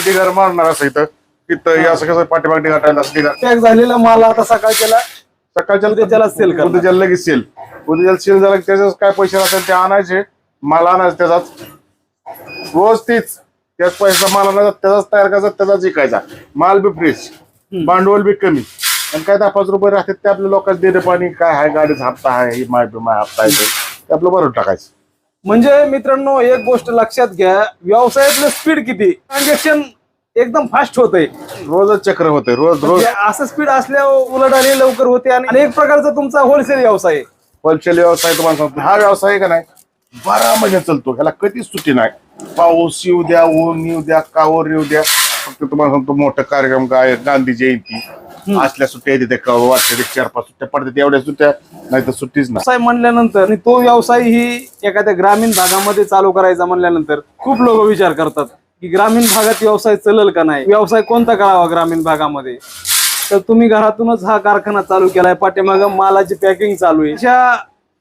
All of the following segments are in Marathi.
मी ढिगार मारणार असं इथं. तिथं असं कसं पाठीमाग ढिगार टाकलं असं ढिगार पॅक झालेला माल आता सकाळच्याला. सकाळच्या उद्याच्याला sell करणार. उद्याच्याला लगेच सेल उद्याच्याला सेल झाला की त्याच्याच काय पैसे असेल ते आणायचे. माल आणायचे त्याचाच. रोज तीच. त्याच पैसा माल आणायचा त्याचाच तयार करायचा त्याचाच विकायचा. माल बी फ्रेश भांडवल बी कमी. आणि काय दहा पाच रुपये राहतात ते आपल्या लोकांचं देणं पाणी काय आहे गाडीचा हप्ता आहे ही माय माय हप्ता आहे. ते आपलं भरून टाकायचं. म्हणजे मित्रांनो एक गोष्ट लक्षात घ्या व्यवसायातलं स्पीड किती? ट्रान्झॅक्शन एकदम फास्ट होतंय. रोजच चक्र होते रोज रोज. म्हणजे असं स्पीड असल्यावर उलट आली लवकर होते आणि एक प्रकारचा तुमचा होलसेल व्यवसाय आहे. होलसेल व्यवसाय तुम्हाला सांगतो हा व्यवसाय आहे का नाही? बारा महिने चालतो ह्याला कधीच सुट्टी नाही. पाऊस येऊ द्या ऊन येऊ द्या कावर येऊ द्या. फक्त तुम्हाला सांगतो मोठं कार्यक्रम काय गांधी जयंती. असल्या सुट्ट्या येते वाटते चार पाच सुट्ट्या पडतात एवढ्या सुट्ट्या नाही तर सुट्टीच नाही. व्यवसाय म्हणल्यानंतर आणि तो व्यवसाय ही एखाद्या ग्रामीण भागामध्ये चालू करायचा म्हणल्यानंतर खूप लोक विचार करतात की ग्रामीण भागात व्यवसाय चलल का नाही? व्यवसाय कोणता करावा ग्रामीण भागामध्ये? तर तुम्ही घरातूनच हा कारखाना चालू केलाय पाठीमाग मालाची पॅकिंग चालू आहे. अशा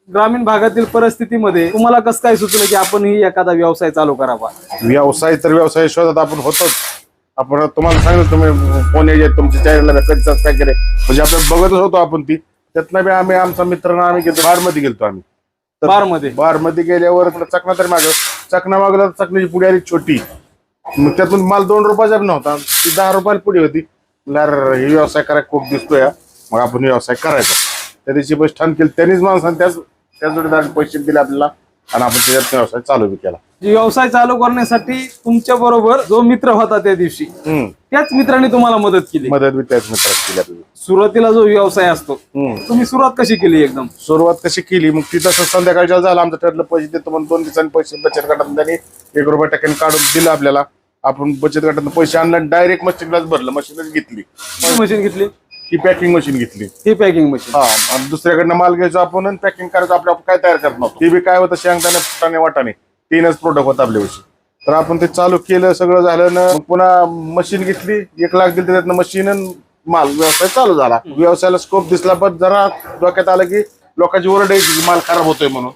ग्रामीण भागातील परिस्थितीमध्ये तुम्हाला कसं काय सुचलं की आपण ही एखादा व्यवसाय चालू करावा? व्यवसाय तर व्यवसाय शोधात आपण होतोच. आपण तुम्हाला सांगितलं तुम्ही फोन यायचे तुमच्या चॅनलला कधी सबस्क्राईब केले म्हणजे आपलं बघतच होतो आपण ती. त्यातनं बी आम्ही आमचा मित्रांना आम्ही गेलो बारमध्ये गेलतो आम्ही. बारमध्ये? बारमध्ये गेल्यावर चकना तर माग चकना मागला चकण्याची पुढी आली छोटी. मग त्यातून माल दोन रुपयाचा नव्हता. ती दहा रुपयाला पुढी होती. हे व्यवसाय करायला खूप दिसतोय. मग आपण व्यवसाय करायचा. त्या दिवशी बस ठाण केलं. त्यांनीच माणसाने त्याच त्या जोडीदाराने पैसे दिले आपल्याला. आणि आपण त्याच्यात व्यवसाय चालू बी केला. जे व्यवसाय चालू करण्यासाठी तुमच्या बरोबर जो मित्र होता त्या दिवशी त्याच मित्राने तुम्हाला मदत केली. मदत बी त्याच मित्रात केली सुरुवातीला जो व्यवसाय असतो. तुम्ही सुरुवात कशी केली एकदम? सुरुवात कशी केली? मग तिथं संध्याकाळच्या झालं आमचं ठरलं पैसे देतो म्हणून दोन दिवसांनी पैसे बचत गटातून त्यांनी एक रुपये टक्क्याने काढून दिलं आपल्याला. आपण बचत गटातून पैसे आणलं डायरेक्ट मशीनलाच भरलं मशीनच घेतली. मशीन घेतली. ही पॅकिंग मशीन घेतली. ही पॅकिंग मशीन हा आणि दुसऱ्याकडनं माल घ्यायचो आपण आणि पॅकिंग करायचं आपल्या काय तयार करत नव्हतं ते बी काय होतं शेंगदाणे फुटाणे वाटाणे तीनच प्रोडक्ट होतं आपल्या वर्षी तर आपण ते चालू केलं सगळं झालं ना मग पुन्हा मशीन घेतली एक लाख दिली त्यातनं मशीन माल व्यवसाय चालू झाला. व्यवसायाला स्कोप दिसला पण जरा डोक्यात आलं की लोकांची ओरड यायची की माल खराब होतोय म्हणून.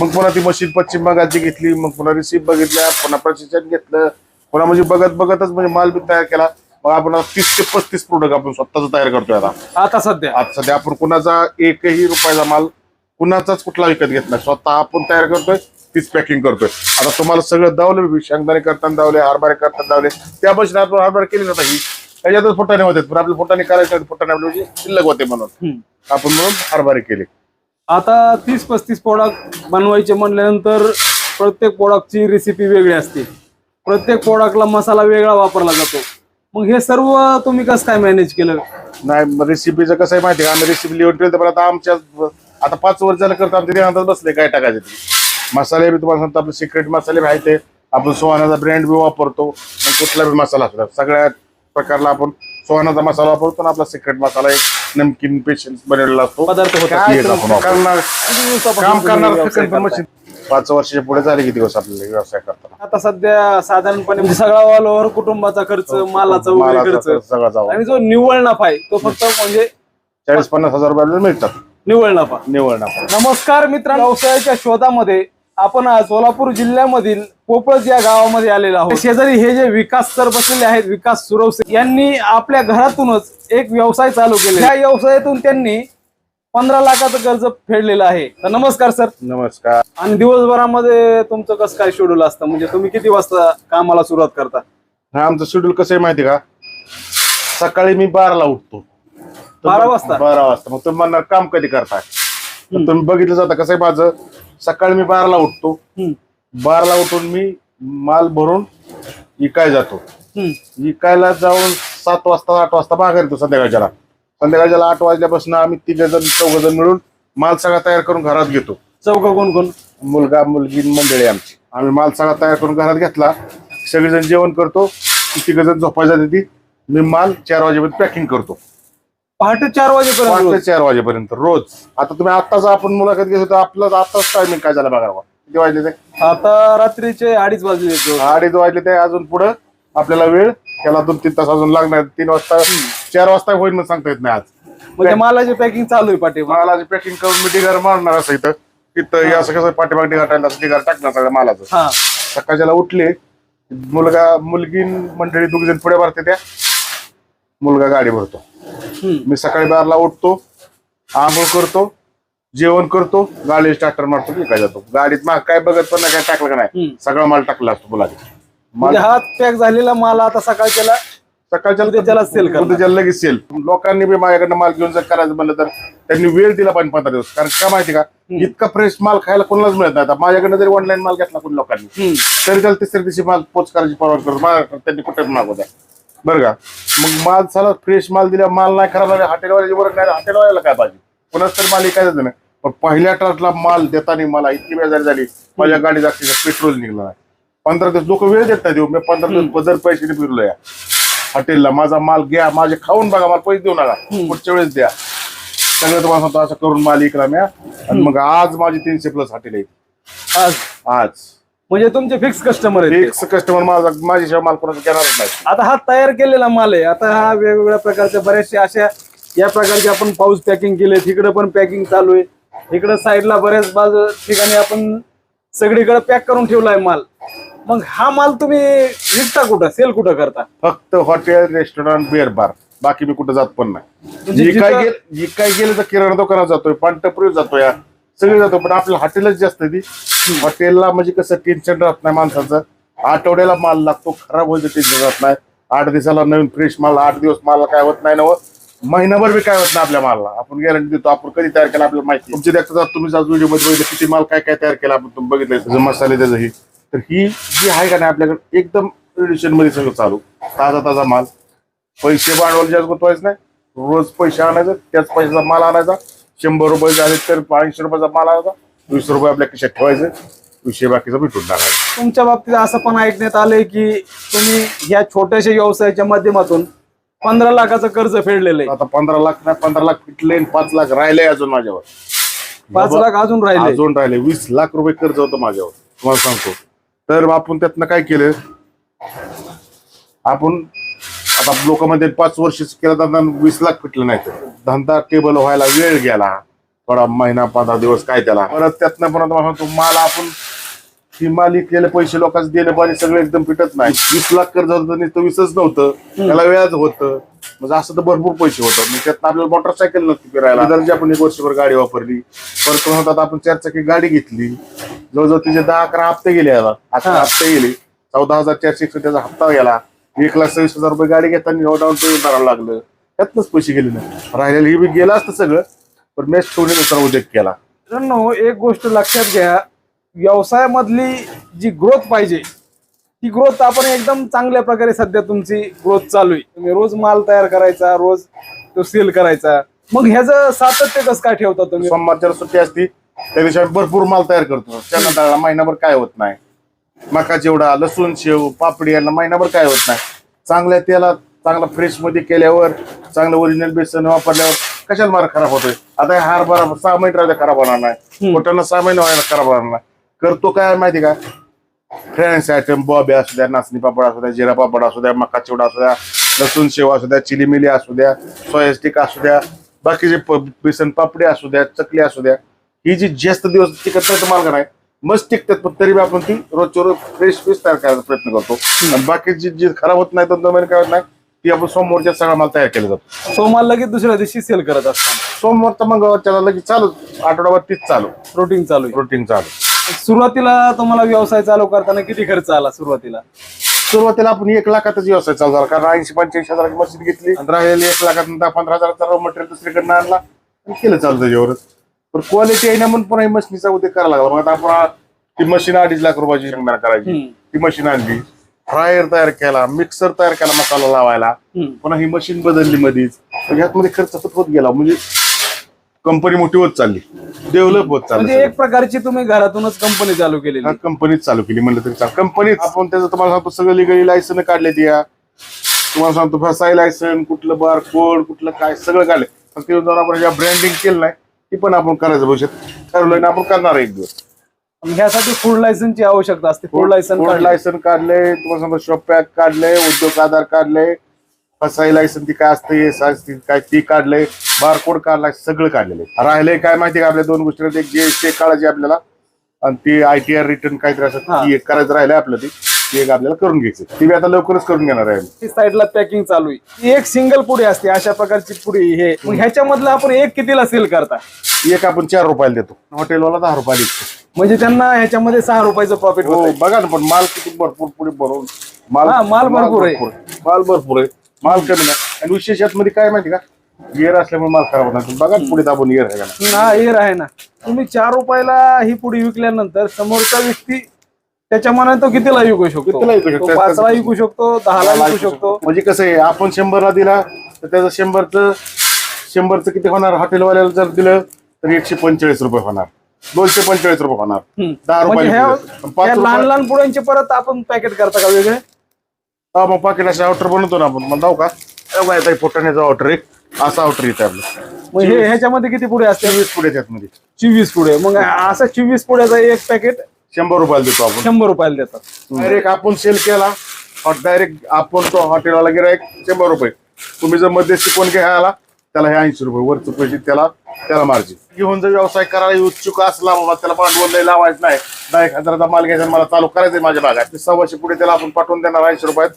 मग पुन्हा ती मशीन पश्चिम बंगालची घेतली मग पुन्हा रिसिप्ट बघितल्या पुन्हा प्रशिक्षण घेतलं पुन्हा म्हणजे बघत बघतच म्हणजे माल बी तयार केला. मग आपण आता तीस ते पस्तीस प्रोडक्ट आपण स्वतःच तयार करतोय आता. आता सध्या. आज सध्या आपण कुणाचा एकही रुपयाचा माल कुणाचाच कुठला विकत घेत नाही. स्वतः आपण तयार करतोय तीच पॅकिंग करतोय. आता तुम्हाला सगळं दावलं शेंगदाणे करताना दावले हरभरे करताना दावले. त्या बसने आपण हरभरे केली जाता ही. त्याच्यातच फुटाणे होते पण आपल्या फुटाणे करायचे फुटाणे आपले शिल्लक होते म्हणून. आपण म्हणून हरभरे केले. आता तीस पस्तीस प्रोडक्ट बनवायचे म्हणल्यानंतर प्रत्येक प्रोडक्टची रेसिपी वेगळी असते. प्रत्येक प्रोडक्टला मसाला वेगळा वापरला जातो. मग हे सर्व तुम्ही कसं काय मॅनेज केलं? नाही रेसिपीचं कसं आहे माहिती आहे का? आम्ही रेसिपी लिहून ठेवली पण आता आमच्या आता पाच वर्ष झालं करतो आमच्या ध्यानातच बसले काय टाकायचे ते. मसाले बी तुम्हाला सांगतो आपले सिक्रेट मसाले बी आहेत ते. आपण सोहानाचा ब्रँड बी वापरतो कुठला बी मसाला असतो सगळ्या प्रकारला आपण सोहानाचा मसाला वापरतो आणि आपला सिक्रेट मसाला एक नमकीन पेशन्स बनवलेला असतो. पदार्थ काम करणार पाच वर्षाच्या पुढे झाले किती दिवस आपल्याला व्यवसाय करताना? आता सध्या साधारणपणे म्हणजे सगळा ऑल ओव्हर कुटुंबाचा खर्च मालाचा वगैरे हो, मालाचा खर्च सगळा आणि जो निव्वळ नफा आहे तो फक्त म्हणजे चाळीस पन्नास हजार रुपये आपल्याला मिळतात. निव्वळ नफा. निवड नफा. नमस्कार मित्रांनो व्यवसायाच्या शोधामध्ये आपण आज सोलापूर जिल्ह्यामधील पोपळज या गावामध्ये आलेलो आहोत. शेजारी हे जे विकास सर बसलेले आहेत विकास सुरवसे यांनी आपल्या घरातूनच एक व्यवसाय चालू केले या व्यवसायातून त्यांनी पंधरा लाखाचं कर्ज फेडलेलं आहे. तर नमस्कार सर. नमस्कार. आणि दिवसभरामध्ये तुमचं कसं काय शेड्यूल असतं? म्हणजे तुम्ही किती वाजता कामाला सुरुवात करता? हा आमचं शेड्यूल कसं आहे माहिती का? सकाळी मी बाराला उठतो. तर बारा मग- वाजता? बारा वाजता. मग तुम्ही म्हणणार काम कधी करताय? तर तुम्ही बघितलं जातं कसं आहे माझं. सकाळी मी बाराला उठतो. हम्म. बाराला उठून मी माल भरून इकाय जातो. हम्म. इकायला जाऊन सात वाजता आठ वाजता माघार येतो संध्याकाळच्याला संध्याकाळच्याला आठ वाजल्यापासून आम्ही तिघ जण चौघ जण मिळून माल सगळा तयार करून घरात घेतो. चौका कोण कोण मुलगा मुलगी मंडळी आमची. आम्ही माल सगळा तयार करून घरात घेतला. सगळेजण जेवण करतो. जण झोपायला जाते ती मी माल चार वाजेपर्यंत पॅकिंग करतो. पहाटे चार वाजेपर्यंत रोज. चार वाजेपर्यंत रोज. आता तुम्ही आत्ताच आपण मुलाखत घेतो तर आपलं आत्ताच टायमिंग काय झालं बघा. किती वाजले ते? आता रात्रीचे अडीच वाजले. अडीच वाजले ते अजून पुढं. आपल्याला वेळ त्याला दोन तीन तास अजून लागणार. तीन वाजता चार वाजता होईल म्हणून सांगता येत नाही आज. म्हणजे मालाची पॅकिंग चालू आहे पाठी मालाची पॅकिंग करून मी ढिगार मारणार असं इथं. तिथं असं कसं पाठीमाग ढिगार टाकलं ढिगार टाकणार सगळ्या मालाचं. हा. सकाळच्याला उठले मुलगा मुलगी मंडळी दोघी जण पुढे भरते त्या मुलगा गाडी भरतो. मी सकाळी बारला उठतो आंघोळ करतो जेवण करतो गाडी स्टार्टर मारतो की काय जातो. गाडीत माग काय बघत पण नाही काय टाकलं का नाही. सगळा माल टाकला असतो मुला म्हणजे हा पॅक झालेला माल आता सकाळच्याला सकाळच्या लगेच सेल लोकांनी बी माझ्याकडनं माल घेऊन जर करायचं म्हणलं तर त्यांनी वेळ दिला पाहिजे पंधरा दिवस. कारण का माहिती का? इतका फ्रेश माल खायला कोणालाच मिळत नाही. आता माझ्याकडनं जरी ऑनलाईन माल घेतला कोणी लोकांनी. तरी त्याला तिसऱ्या दिवशी माल पोच करायची परवानगी करतो. माझ्याकडे त्यांनी कुठे मागवू द्या. बरं का? मग माल झाला फ्रेश माल दिला माल नाही खराब झाला हॉटेलवाल्याची बरं नाही हॉटेलवाल्याला काय पाहिजे? कोणाच तरी माल काय नाही पण पहिल्या ट्रकला माल देताना मला इतकी बेजारी झाली माझ्या गाडी जास्त पेट्रोल निघलं नाही. पंधरा दिवस लोक वेळ देत नाही देऊ मी पंधरा दिवस बदल पैसे फिरलो या हॉटेलला माझा माल घ्या माझे खाऊन बघा मला पैसे देऊ नका. पुढच्या वेळेस द्या. सगळं तुम्हाला सांगतो असं करून माल इकला म्या आणि मग आज माझी तीनशे प्लस हॉटेल आहे आज? आज. म्हणजे तुमचे फिक्स कस्टमर आहेत ते. एक कस्टमर माझा माझ्याशिवाय माल कोणाचा घेणारच नाही. आता हा तयार केलेला माल आहे. आता हा वेगवेगळ्या प्रकारच्या बऱ्याचशा अशा या प्रकारचे आपण पाऊस पॅकिंग केले तिकडे पण पॅकिंग चालू आहे. इकडे साईडला बऱ्याच बाजू ठिकाणी आपण सगळीकडे पॅक करून ठेवलाय माल. मग हा माल तुम्ही विकता कुठं? सेल कुठं करता? फक्त हॉटेल रेस्टॉरंट बिअर बार बाकी मी कुठं जात पण नाही. म्हणजे जी काय जिथं- गेल जी काय गेलं तर किराणा दुकानात जातोय पानटपरीत जातोय या सगळे जातो पण आपल्या हॉटेलच जास्त ती. हॉटेलला म्हणजे कसं टेन्शन राहत नाही माणसाचं. आठवड्याला माल लागतो खराब व्हायचं टेन्शन राहत नाही. आठ दिवसाला नवीन फ्रेश माल आठ दिवस माल काय होत नाही ना हो. महिनाभर बी काय होत नाही आपल्या मालला. आपण गॅरंटी देतो आपण कधी तयार केला आपल्याला माहिती तुमचे देखता तुम्ही आज व्हिडिओमध्ये बघितलं किती माल काय काय तयार केला आपण तुम्ही बघितलं. मसाले त्याचं ही. तर ही जी आहे का नाही आपल्याकडे एकदम मध्ये सगळं चालू. ताजा ताजा माल. पैसे भांडवल जास्त गुंतवायचं नाही. रोज पैसे आणायचं त्याच पैशाचा माल आणायचा. शंभर रुपये झाले तर ऐंशी रुपयाचा माल आणायचा. वीस रुपये आपल्या खिशात ठेवायचं. विषय बाकीचा भेटून टाकायचा तुमच्या बाबतीत असं पण ऐकण्यात आलंय की तुम्ही या छोट्याशा व्यवसायाच्या माध्यमातून पंधरा लाखाचं कर्ज फेडलेलं आहे आता पंधरा लाख नाही पंधरा लाख फिटले पाच लाख राहिले अजून माझ्यावर. पाच लाख अजून राहिले. अजून राहिले. वीस लाख रुपये कर्ज होतं माझ्यावर. तुम्हाला सांगतो. तर आपण त्यातनं काय केलं? आपण आता लोक पाच वर्ष केलं धंदा वीस लाख फिटलं नाही तर. धंदा टेबल व्हायला वेळ गेला. थोडा महिना पंधरा दिवस काय त्याला. परत त्यातनं पण म्हणतो सांगतो माल आपण ही माल केले पैसे लोकांचे दिले पाहिजे सगळे एकदम फिटत नाही. वीस लाख कर्ज होतं नुसतं वीसच नव्हतं. त्याला व्याज होतं. म्हणजे असं तर भरपूर पैसे होतं मग त्यातनं आपल्याला मोटरसायकल नसती फिरायला. जर आपण एक वर्षभर गाडी वापरली. परत म्हणतात आपण चार चाकी गाडी घेतली. जवळजवळ तिचे दहा अकरा हप्ते गेले आता अकरा. हप्ते गेले. चौदा हजार चारशे एकशे त्याचा हप्ता गेला. एक लाख सव्वीस हजार रुपये गाडी घेताना डाऊन पेमेंट करावं लागलं. त्यातनंच पैसे गेले नाही राहिलेलं हे बी गेलं असतं सगळं. पण मेस ठेवणे दुसरा उद्योग केला. मित्रांनो एक गोष्ट लक्षात घ्या. व्यवसायामधली जी ग्रोथ पाहिजे ती ग्रोथ आपण एकदम चांगल्या प्रकारे सध्या तुमची ग्रोथ चालू आहे. तुम्ही रोज माल तयार करायचा रोज तो सेल करायचा. मग ह्याचं सातत्य कसं काय ठेवता तुम्ही? सोमवारच्या सुट्टी असती त्या दिवशी आम्ही भरपूर माल तयार करतो. त्यांना दळा महिनाभर काय होत नाही. मका चिवडा लसूण शेव पापडी यांना महिनाभर काय होत नाही. चांगल्या तेला चांगला फ्रेशमध्ये केल्यावर चांगलं ओरिजिनल बेसन वापरल्यावर कशाला मार खराब होतोय? आता हे हरभरा सहा महिने राहिले खराब होणार नाही. पोटांना सहा महिने व्हायला खराब होणार नाही. करतो काय माहिती का? फ्रेंड्स आयटम बॉबे असू द्या नाचणी पापड असू द्या जिरा पापड असू द्या मका चिवडा असू द्या लसूण शेव असू द्या चिली मिली असू द्या सोया स्टिक असू द्या बाकीचे बेसन पापडी असू द्या चकली असू द्या ही जी जास्त दिवस टिकत नाही मार्ग नाही मस्त टिकतात पण तरी बी आपण ती रोजच्या रोज फ्रेश फ्रेश तयार करायचा प्रयत्न करतो. आणि बाकीची जी खराब होत नाही महिने काय होत नाही ती आपण सोमवारच्या सगळा माल तयार केला जातो. सोमाल लगेच दुसऱ्या दिवशी सेल करत असताना सोमवार तर मंगळवारच्या लगेच चालू आठवड्याभर तीच चालू. प्रोटीन चालू आहे. रुटीन चालू. सुरुवातीला तुम्हाला व्यवसाय चालू करताना किती खर्च आला सुरुवातीला? सुरुवातीला आपण एक लाखातच व्यवसाय चालू झाला. कारण ऐंशी पंच्याऐंशी हजाराची मशीन घेतली. आणि राहिलेली एक लाखात दहा पंधरा हजाराचा रॉ मटेरियल दुसरीकडनं आणला. आणि केलं चालू त्याच्यावरच. पण क्वालिटी आहे ना म्हणून पुन्हा मशीनीचा उद्योग करायला लागला. मग आता आपण ती मशीन अडीच लाख रुपयाची शेंगदाणा करायची. ती मशीन आणली. फ्रायर तयार केला. मिक्सर तयार केला मसाला लावायला. पुन्हा ही मशीन बदलली मधीच. तर ह्यातमध्ये खर्च होत गेला. म्हणजे कंपनी मोठी होत चालली. डेव्हलप होत म्हणजे चालली एक प्रकारची तुम्ही घरातूनच कंपनी चालू केलेली. हा कंपनीत चालू केली. म्हणलं तरी चाल कंपनीत आपण त्याचं तुम्हाला सांगतो सगळं लिगली लायसन काढले या. तुम्हाला सांगतो फसाई लायसन कुठलं बार कोड कुठलं काय सगळं काढले. फक्त येऊन जाऊन आपण ज्या ब्रँडिंग केलं नाही ती पण आपण करायचं भविष्यात. ठरवलंय ना आपण करणार आहे एक दिवस. आणि ह्यासाठी फूड लायसनची आवश्यकता असते. फूड लायसन फूड लायसन काढले. तुम्हाला सांगतो शॉप पॅक काढले उद्योग आधार काढले फसाई लायसन ती काय असते असते काय ती काढले. बारकोड काढलाय सगळं काढलेलं आहे. राहिले काय माहिती का आपल्या दोन गोष्टी. एक जीएसटी काढायची आपल्याला आणि ती आय टी आर रिटर्न काहीतरी असं. ती एक करायचं राहिलंय आपलं ती. एक आपल्याला करून घ्यायचं ती बी आता लवकरच करून घेणार आहे. ही साईडला पॅकिंग चालू आहे. ही एक सिंगल पुडी असते अशा प्रकारची पुडी हे. मग ह्याच्यामधलं आपण एक कितीला सेल करता? एक आपण चार रुपयाला देतो. हॉटेलवाला दहा रुपयाला विकतो म्हणजे त्यांना ह्याच्यामध्ये सहा रुपयाचं प्रॉफिट हो होत बघा ना पण माल किती भरपूर पुढे भरून. माल हा, माल भरपूर आहे. माल भरपूर आहे. माल कमी नाही. आणि विशेषमध्ये काय माहिती का? गिअर असल्यामुळे माल खराब होणार. तुम्ही बघा ना पुढे दाबून गिअर आहे का. हा एअर आहे ना. तुम्ही चार रुपयाला ही पुडी विकल्यानंतर समोरचा व्यक्ती त्याच्या मनात तो कितीला विकू शकतो? कितीला विकू शकतो? तो पाचला विकू शकतो दहाला विकू शकतो. म्हणजे कसं आहे आपण शंभरला दिला तर त्याचं शंभरचं शंभरचं किती होणार? हॉटेलवाल्याला जर दिलं तर एकशे पंचेचाळीस रुपये होणार. दोनशे पंचेचाळीस रुपये होणार. दहा म्हणजे रुपये ह्या पाच लहान रुपये लहान पुड्यांचे परत आपण पॅकेट करता का वेगळे? हा मग पाकिट असे ऑर्डर बनवतो ना आपण. मग जाऊ का? फोटाण्याचा ऑर्डर आहे. असा ऑर्डर येते आपलं. मग हे ह्याच्यामध्ये किती पुढे असते वीस पुढे त्यातमध्ये चोवीस पुढे. मग असा चोवीस पुढ्याचा एक पॅकेट शंभर रुपयाला देतो आपण. शंभर रुपयाला देतात. डायरेक्ट आपण सेल केला डायरेक्ट आपण तो हॉटेलवाला गिरायक शंभर रुपये. तुम्ही जर मध्यस्थी कोण घ्यायला त्याला हे ऐंशी रुपये वरचं पैसे त्याला त्याला मार्जिन घेऊन जर व्यवसाय करायला उत्सुक असला बाबा त्याला भांडवल लय लावायचं नाही. दहा एक हजाराचा माल घ्यायचा मला चालू करायचंय माझ्या भागात. ते सव्वाशे पुढे त्याला आपण पाठवून देणार ऐंशी रुपयात.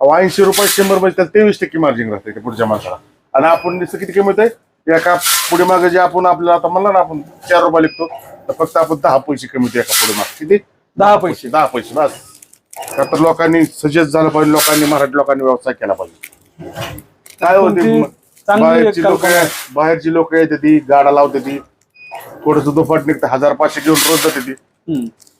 ऐंशी रुपये शंभर रुपये त्याला तेवीस टक्के मार्जिन राहते ते पुढच्या माणसाला. आणि आपण नुसतं किती किंमत आहे? एका पुढे मागे जे आपण आपल्याला आता म्हणलं ना आपण चार रुपये लिखतो. तर फक्त आपण दहा पैसे कमी होते एका पुढे मागे. किती? दहा पैसे. दहा पैसे बस. का तर लोकांनी सजेस्ट झालं पाहिजे लोकांनी मराठी लोकांनी व्यवसाय केला पाहिजे. काय होते बाहेरची लोक. बाहेरची लोक येते ती गाडा लावते ती. थोडस दुफट निघतं हजार पाचशे घेऊन रोज जाते ती.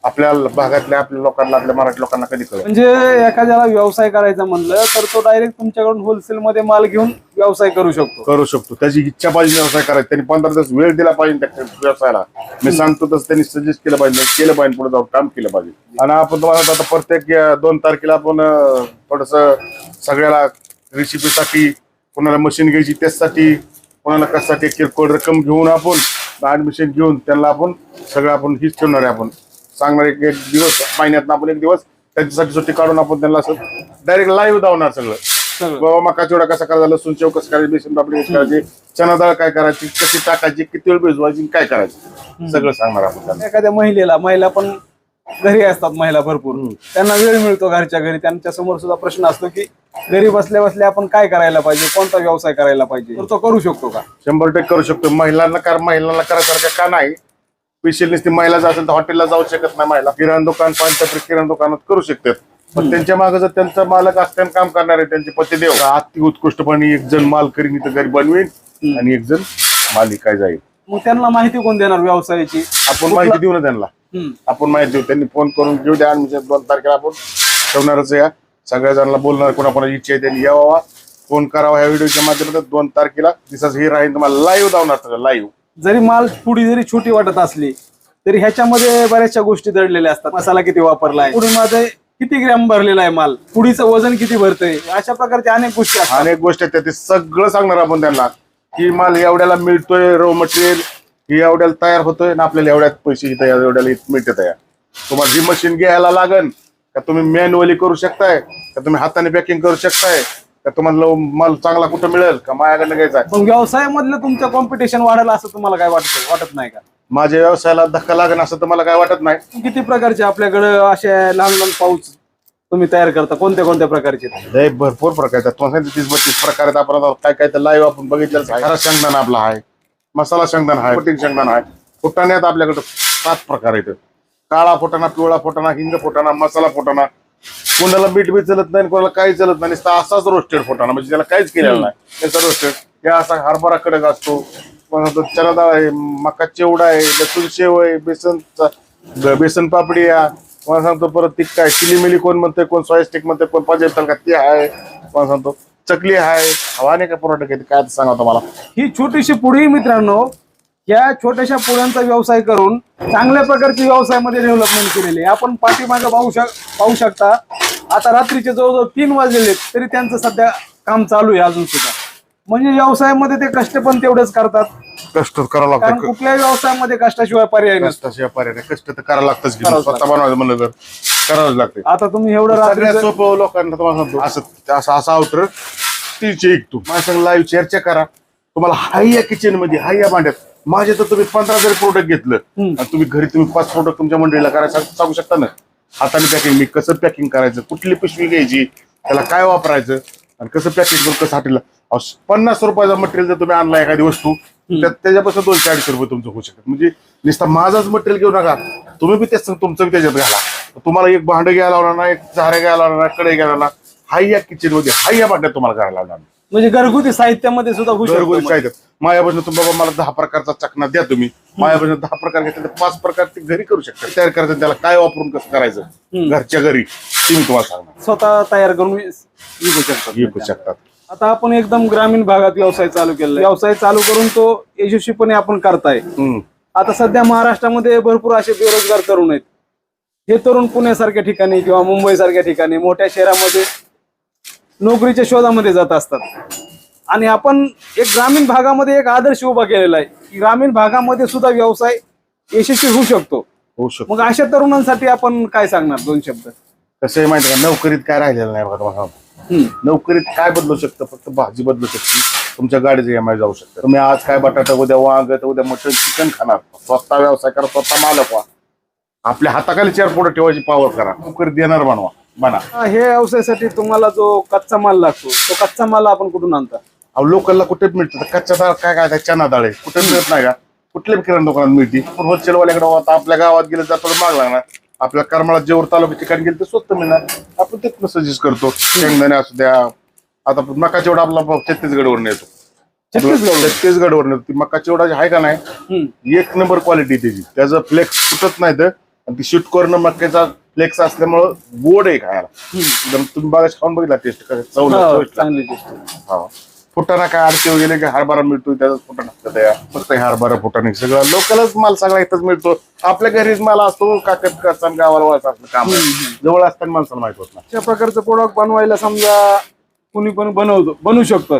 आपल्या भागातल्या आपल्या लोकांना आपल्या मराठी लोकांना कधी कळत म्हणजे एखाद्याला व्यवसाय करायचा म्हणलं तर तो डायरेक्ट तुमच्याकडून होलसेल मध्ये माल घेऊन व्यवसाय करू शकतो. करू शकतो. त्याची इच्छा पाहिजे व्यवसाय करायचा त्यांनी पंधरा दिवस वेळ दिला पाहिजे त्या व्यवसायाला. मी सांगतो तसं त्यांनी सजेस्ट केलं पाहिजे. केलं पाहिजे पुढे जाऊन काम केलं पाहिजे. आणि आपण तुम्हाला आता प्रत्येक दोन तारखेला आपण थोडस सगळ्याला रेसिपीसाठी कोणाला मशीन घ्यायची त्यासाठी कोणाला कशासाठी किरकोळ रक्कम घेऊन आपण ऍडमिशन घेऊन त्यांना आपण सगळं आपण हीच ठेवणार आहे आपण. सांगणार एक एक दिवस महिन्यात आपण एक दिवस त्यांच्यासाठी सुट्टी काढून आपण त्यांना असं डायरेक्ट लाईव्ह धावणार सगळं. बाबा मका चिवडा कसा करायचा लसूण शेव कसं करायची बेसन पापडी कशी करायची चना डाळ काय करायची कशी टाकायची किती वेळ भिजवायची काय करायचं? सगळं सांगणार आपण त्यांना. एखाद्या महिलेला महिला पण घरी असतात महिला भरपूर. त्यांना वेळ मिळतो घरच्या घरी. त्यांच्यासमोर सुद्धा प्रश्न असतो की घरी बसल्या बसल्या आपण काय करायला पाहिजे कोणता व्यवसाय करायला पाहिजे? तर तो करू शकतो का? शंभर टक्के करू शकतो. महिलांना कर महिलांना करायसारखं का नाही? स्पेशल नुसती. महिला जर असेल तर हॉटेलला जाऊ शकत नाही महिला. किराणा दुकान पंचपरी किराणा दुकानात करू शकतात. पण त्यांच्या मागे जर त्यांचा मालक असताना काम करणार आहे त्यांचे पतिदेव अति उत्कृष्टपणे एक जण माल करीन इथं घरी बनवीन आणि एक जण मालिक काय जाईल. मग त्यांना माहिती कोण देणार व्यवसायाची? आपण माहिती देऊ ना त्यांना. आपण माहिती देऊ. त्यांनी फोन करून घेऊ द्या. आणि दोन तारखेला आपण ठेवणारच या सगळ्या जणांना बोलणार कोणाकोणाची इच्छा आहे त्यांनी यावा. फोन करावा ह्या व्हिडिओच्या माध्यमातून दोन तारखेला. दिसाच हे राहील तुम्हाला लाईव्ह धावणार लाईव्ह जरी माल पुढी जरी छोटी वाटत असली तरी ह्याच्यामध्ये बऱ्याचशा गोष्टी दडलेल्या असतात. मसाला किती वापरला वापरलाय माझं किती ग्रॅम भरलेला आहे माल? पुढीचं वजन किती भरतंय? अशा प्रकारच्या अनेक गोष्टी असतात. अनेक गोष्टी आहेत ते सगळं सांगणार आपण त्यांना. की माल एवढ्याला मिळतोय रो मटेरियल ही एवढ्याला तयार होतोय ना आपल्याला एवढ्यात पैसे इथं एवढ्याला मिळते तयार. तुम्हाला जी मशीन घ्यायला लागन का तुम्ही मॅन्युअली करू शकताय का तुम्ही हाताने पॅकिंग करू शकताय का तुम्हाला माल चांगला कुठं मिळेल का? माझ्याकडनं घ्यायचा आहे? पण व्यवसायामधलं तुमचं कॉम्पिटिशन वाढेल असं तुम्हाला काय वाटतं? वाटत नाही का? माझ्या व्यवसायाला धक्का लागन असं तर मला काय वाटत नाही? किती प्रकारचे आपल्याकडे असे लहान लहान पाऊच तुम्ही तयार करता? कोणत्या कोणत्या प्रकारचे? लय भरपूर प्रकार आहेत. तुम्हाला सांगितलं तीस बत्तीस प्रकार आहेत. आपण काय काय तर लाईव्ह आपण बघितलं खरा शेंगदाणा आपला आहे. मसाला शेंगदाणा आहे. पटिंग शेंगदाणा आहे. फुटाण्यात आपल्याकडे सात प्रकार आहेत. काळा फुटाणा पिवळा फुटाणा हिंग फुटाणा मसाला फुटाणा कोणाला मीठ बी चलत नाही कोणाला काही चलत नाही असाच रोस्टेड फुटाणा म्हणजे त्याला काहीच केलेलं नाही त्याचा रोस्टेड हे असा हरभरा कडक असतो चना डाळ आहे मका चिवडा आहे लसूण शेव आहे बेसनचा ब- बेसन पापडी आहे मला सांगतो परत ती काय चिली मिली कोण म्हणतोय कोण सोया स्टिक म्हणतोय कोण पाहिजे का ती आहे. मला सांगतो चकली आहे हवाने का प्रोडक्ट आहे ते काय सांगा तुम्हाला. ही छोटीशी पुडी मित्रांनो या छोट्याशा पुड्यांचा व्यवसाय करून चांगल्या प्रकारची व्यवसायामध्ये डेव्हलपमेंट केलेली. आहे आपण पाठीमागे पाहू शक पाहू शकता. आता रात्रीचे जवळजवळ तीन वाजलेले तरी त्यांचं सध्या काम चालू आहे अजून सुद्धा. म्हणजे व्यवसायामध्ये ते कष्ट पण तेवढेच करतात. कष्ट करावं कारण लागतं कुठल्याही व्यवसायामध्ये कष्टाशिवाय पर्याय नसतो कष्टाशिवाय पर्याय नाही. कष्ट तर करावं लागतंच की करावंच स्वतः बनवायचं म्हणलं तर करावंच लागते आता तुम्ही एवढं सगळ्यात रात्रीचं सोपं लोकांना तुम्हाला सांगतो. असं असं असा आउटर तीनशे एक तू. माझ्या संग लाईव्ह चर्चा करा. तुम्हाला हाय या किचनमध्ये हाय या भांड्यात. माझे तर तुम्ही पंधरा जरी प्रोडक्ट घेतलं आणि तुम्ही घरी तुम्ही पाच प्रोडक्ट तुमच्या मंडळीला करायला सांग- शकता ना? हाताने पॅकिंग मी कसं पॅकिंग करायचं कुठली पिशवी घ्यायची त्याला काय वापरायचं आणि कसं पॅकिंग करून कसं हाटीला पन्नास रुपयाचा मटेरियल जर तुम्ही आणला एखादी वस्तू त्याच्यापासून दोनशे अडीचशे रुपये तुमचं होऊ शकतात म्हणजे नुसता माझाच मटेरियल घेऊ नका. तुम्ही बी त्याच तुमचं बी त्याच्यात घाला. तुम्हाला एक भांड घ्यायला लावणार ना एक झाऱ्या घ्यायला लावणार ना कडे घ्यायला लावणार हाय या किचनमध्ये हाय या भांड्यात तुम्हाला करायला लावणार म्हणजे घरगुती साहित्यामध्ये सुद्धा घरगुती शकतो साहित्य. माझ्यापासून तुम्ही बाबा मला दहा प्रकारचा चकना द्या तुम्ही. माझ्यापासून दहा प्रकार घेतले तर पाच प्रकार ते घरी करू शकता तयार करायचं त्याला काय वापरून कसं करायचं? घरच्या घरी. ते मी तुम्हाला सांगणार. स्वतः तयार करून विकू शकतात. विकू शकतात. आता आपण एकदम ग्रामीण भागात व्यवसाय चालू केला व्यवसाय चालू करून तो यशस्वीपणे आपण करताय. आता सध्या महाराष्ट्रामध्ये भरपूर असे बेरोजगार तरुण आहेत. हे तरुण पुण्यासारख्या ठिकाणी किंवा मुंबई सारख्या ठिकाणी मोठ्या शहरामध्ये नोकरीच्या शोधामध्ये जात असतात. आणि आपण एक ग्रामीण भागामध्ये एक आदर्श उभा केलेला आहे. की ग्रामीण भागामध्ये सुद्धा व्यवसाय यशस्वी होऊ शकतो. होऊ शकतो. मग अशा तरुणांसाठी आपण काय सांगणार दोन शब्द? कसं आहे माहिती का? नोकरीत काय राहिलेलं नाही बघा. हम्म. नोकरीत काय बदलू शकतं? फक्त भाजी बदलू शकते. तुमच्या गाडीचं एम आय जाऊ शकतं. तुम्ही आज काय बटाटा उद्या वांग तर उद्या मटन चिकन खाणार. स्वतः व्यवसाय करा स्वतः मालक व्हा. आपल्या हाताखाली चार पुढे ठेवायची पावर करा. नोकरी देणार बनवा. बना. हे व्यवसायासाठी तुम्हाला जो कच्चा माल लागतो तो कच्चा माल आपण कुठून आणता? अहो लोकलला कुठे मिळतं? कच्चा डाळ काय काय चना डाळ आहे. कुठे मिळत नाही का? कुठल्या किराणा दुकानात मिळते. पण होलसेलवाल्याकडे आता आपल्या गावात गेलं तर आपल्याला माग लागणार. आपल्या करमाळा जेवर तालुक्या ठिकाणी गेलं तर स्वस्त मिळणार. आपण तिथनं सजेस्ट करतो. शेंगदाणे असू द्या. आता मका चिवडा आपला छत्तीसगडवरून येतो. छत्तीसगड छत्तीसगडवरून येतो. ती मका चिवडा आहे का नाही? एक नंबर क्वालिटी त्याची. त्याचं फ्लेक्स तुटत नाही तर. आणि ती शूट करणं मक्याचा फ्लेक्स असल्यामुळं गोड आहे खायला. एकदम तुम्ही बघा खाऊन बघितला टेस्ट चविष्ट. लागतं. चांगली गोष्ट हा. फुटाणा काय अडचण गेले की हरभरा मिळतो त्याचाच फुटाणा असतं त्या फक्त हरभरा फुटाणे सगळं लोकलच माल सगळा इथंच मिळतो. आपल्या घरीच माल असतो काकत कसान गावाला वळसा असलं काम. जवळ असताना माणसाला माहीत होत नाही. अशा प्रकारचं प्रोडक्ट बनवायला समजा कुणी पण बनवतो बनवू शकतो.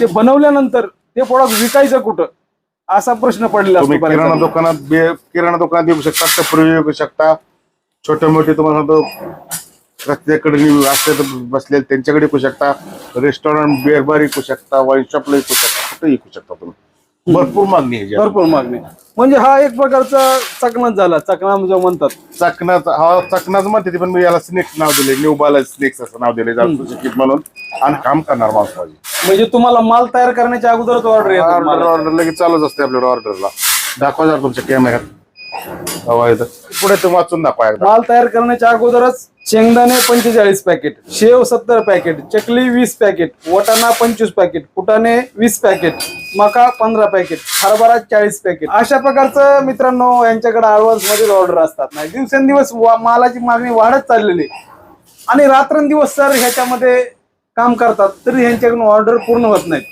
ते बनवल्यानंतर ते प्रोडक्ट विकायचं कुठं? असा प्रश्न पडलेला तुम्ही किराणा. दुकानात किराणा दुकानात विकू शकता टपरी विकू शकता. छोटे मोठे तुम्हाला सांगतो नि- असले तर बसले त्यांच्याकडे विकू शकता. रेस्टॉरंट बिअर बार विकू शकता वाईन शॉपला विकू शकता कुठे विकू शकता तुम्ही. भरपूर मागणी आहे. भरपूर मागणी. म्हणजे हा एक प्रकारचा चकनाच झाला. चकना जो म्हणतात. चकनाच हा चकनाच म्हणते ती, पण मी याला स्नेक्स नाव दिले. न्यू बाला स्नेक्स असं नाव दिले सुशिक्षित म्हणून. आणि काम करणार माणूस माझी म्हणजे तुम्हाला माल तयार करण्याच्या अगोदरच ऑर्डर येतो ऑर्डर तुम्हाला. ऑर्डर लगेच चालूच असते आपल्याला ऑर्डरला दाखवा जरा तुमच्या कॅमेऱ्यात पुढे तुम्ही वाचून दाखवा एकदा. माल तयार करण्याच्या अगोदरच शेंगदाणे पंचेचाळीस पॅकेट शेव सत्तर पॅकेट चकली वीस पॅकेट वटाणा पंचवीस पॅकेट फुटाणे वीस पॅकेट मका पंधरा पॅकेट हरभरा चाळीस पॅकेट. अशा प्रकारचं मित्रांनो यांच्याकडे ऍडव्हान्समध्ये ऑर्डर असतात. नाही दिवसेंदिवस मालाची मागणी वाढत चाललेली आहे. आणि रात्रंदिवस सर ह्याच्यामध्ये काम करतात तरी ह्यांच्याकडून ऑर्डर पूर्ण होत नाहीत.